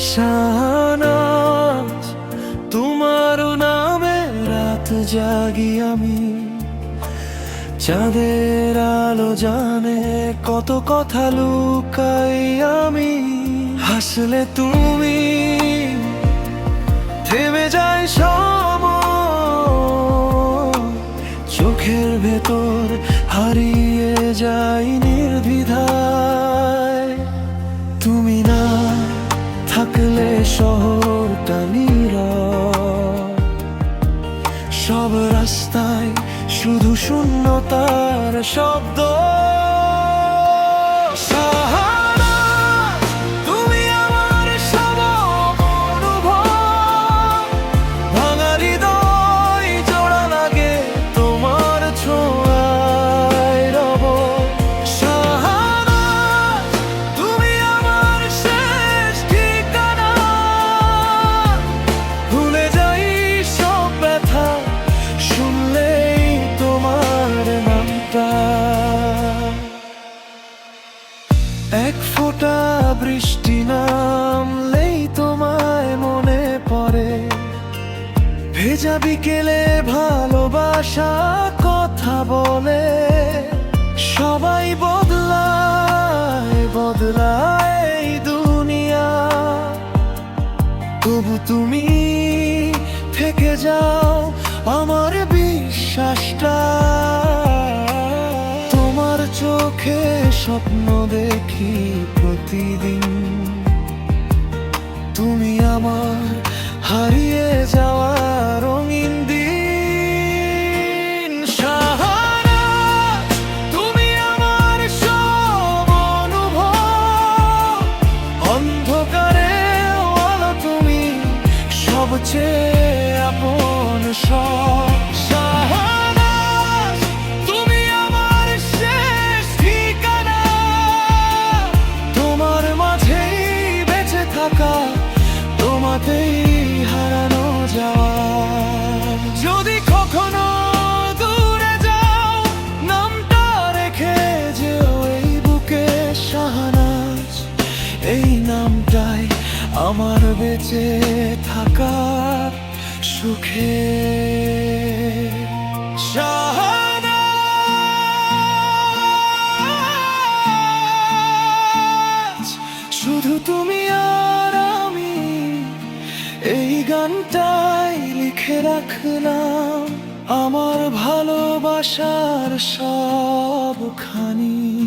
শাহনাজ, তোমার নামে রাত জাগি আমি। চাঁদের আলো জানে কত কথা লুকাই আমি। হাসলে তুমি শহরটা নীরব সব রাস্তায় শুধু শূন্যতার শব্দ। এক ফোঁটা বৃষ্টি নামলেই তোমায় মনে পড়ে। ভেজা বিকেলে ভালোবাসা কথা বলে। সবাই বদলায় বদলায় দুনিয়া। তবু তুমি থেকে যাও, আমার বিশ্বাসটা চোখে স্বপ্ন দেখি প্রতিদিন। তুমি আমার হারিয়ে যাওয়া রঙিন দিন। সাহারা, তুমি আমার সব অনুভব। অন্ধকারে তুমি সবচেয়ে আপন সব। আমার বেঁচে থাকা সুখে। শুধু তুমি আর আমি, এই গানটাই লিখে রাখলাম। আমার ভালোবাসার সবখানি।